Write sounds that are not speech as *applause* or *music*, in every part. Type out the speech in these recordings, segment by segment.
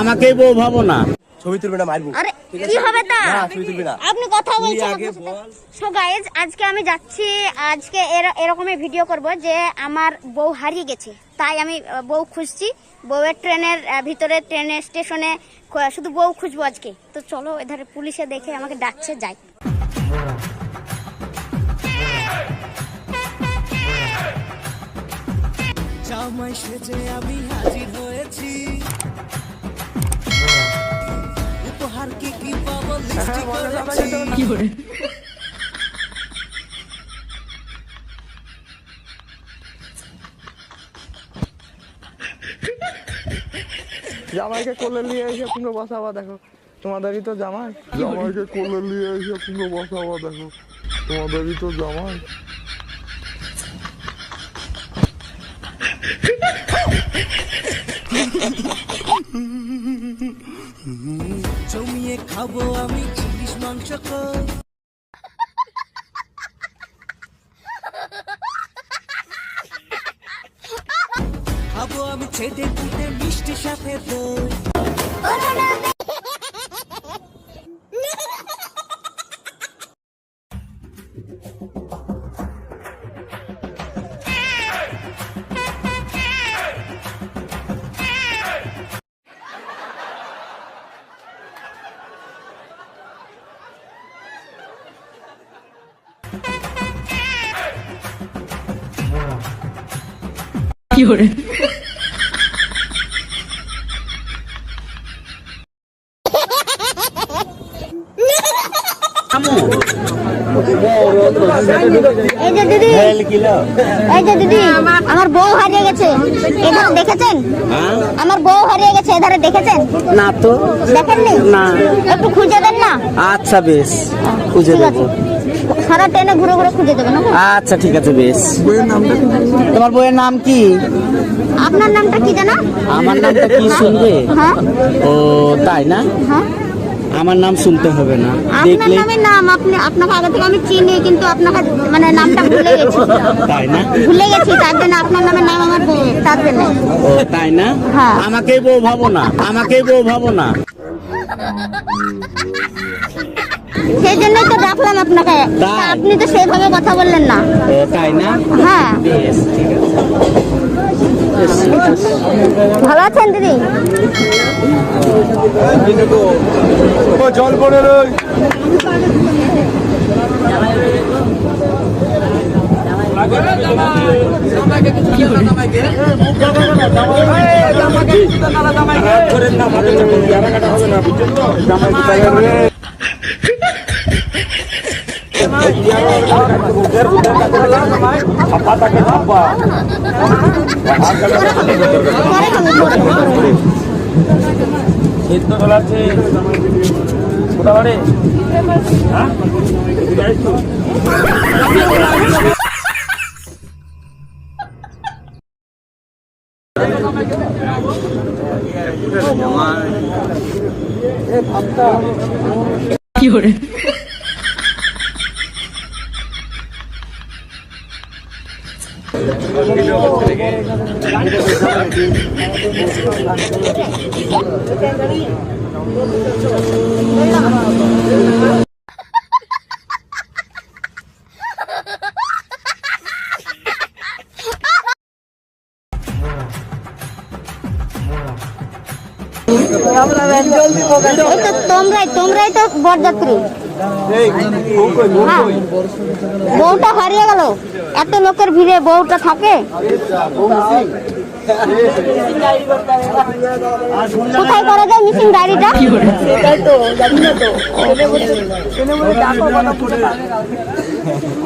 আমাকেই বউ ভাবো না। ছবি তুলবে না মারবো। আরে কি হবে তা? ছবি তুলবি না। আপনি কথা বলছেন। সো গাইজ আজকে আমি যাচ্ছি আজকে এর- এরকমই ভিডিও করব যে আমার বউ হারিয়ে গেছে। তাই আমি বউ খুঁজছি। বউয়ের ট্রেনের ভিতরে ট্রেনের স্টেশনে শুধু বউ খুঁজবো আজকে। তো চলো এধারে পুলিশে দেখে আমাকে ডাকছে যাই। জামাই সেজে আমি হাজির হয়েছি। উপহার কি কি পাবো লিস্টি করেছি জামাইকে কোলে নিয়ে এসে পুরো বসাবা দেখো। তোমাদেরই তো জামাই। জামাইকে কোলে নিয়ে এসে পুরো বসাবা দেখো। তোমাদেরই তো জামাই। জমিয়ে খাব আমি ইলিশ মাংস খাব আমি ছেটে পুটে মিষ্টি সাথে দই আমার বউ হারিয়ে গেছে। এধারে দেখেছেন আমার বউ হারিয়ে গেছে। এধারে দেখেছেন? না তো। দেখেননি? না। একটু খুঁজে দেন না। আচ্ছা বেশ খুঁজে দেবো। সারা ট্রেনে ঘুরে ঘুরে খুঁজে দেবেন আচ্ছা ঠিক আছে বেশ। তোমার বইয়ের নাম কি? আপনার নামটা কি জানা? আমার নামটা কি শুনবে? হ্যাঁ। ও তাই না? হ্যাঁ। আমার নাম শুনতে হবে না। আপনার দেখলে নামের নাম আপনি আপনাকে আগে থেকে আমি চিনি কিন্তু আপনাকে মানে নামটা ভুলে গেছি। তাই না? ভুলে গেছি তার জন্য আপনার নামের নাম আমার তার জন্য। ও তাই না? হ্যাঁ। আমাকেই বউ ভাবো না আমাকেই বউ ভাবো না। সেই জন্যই তো ডাকলাম আপনাকে। আপনি তো সেইভাবে কথা বললেন না। তাই না? হ্যাঁ। বেশ ঠিক আছে। ভালো আছেন দিদি? জল পড়ে রই। *laughs* পরে খাব, পরে। এই তো তোমরাই তোমরাই তো বরযাত্রী হ্যাঁ। বউটা হারিয়ে গেল এত লোকের ভিড়ে বউটা থাকে কোথায় করা যায় মিশিং গাড়িটা সেটাই তো জানি না তো ছেলে বলে ছেলে বলে ডাকো কথা বলে পারে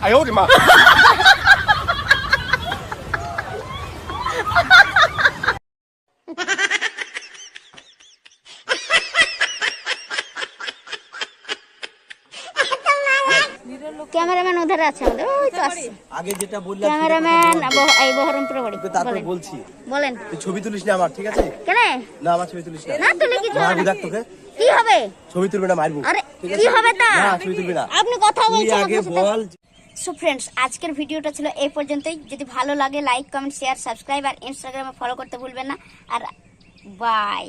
아이 오지 마. ক্যামেরাম্যান ওধারে আছে আমাদের। ওই তো আছে আগে যেটা বললাম ক্যামেরাম্যান এই বাড়ি তারপর বলছি। বলেন। ছবি তুলিস না আমার ঠিক আছে? কেন? না আমার ছবি তুলিস না। না তুলে তোকে। কি হবে? ছবি না মারবো। আরে কি হবে তা? না ছবি না। আপনি কথা বলছেন আগে বল। সো ফ্রেন্ডস আজকের ভিডিওটা ছিল এই পর্যন্তই। যদি ভালো লাগে লাইক কমেন্ট শেয়ার সাবস্ক্রাইব আর ইনস্টাগ্রামে ফলো করতে ভুলবেন না। আর বাই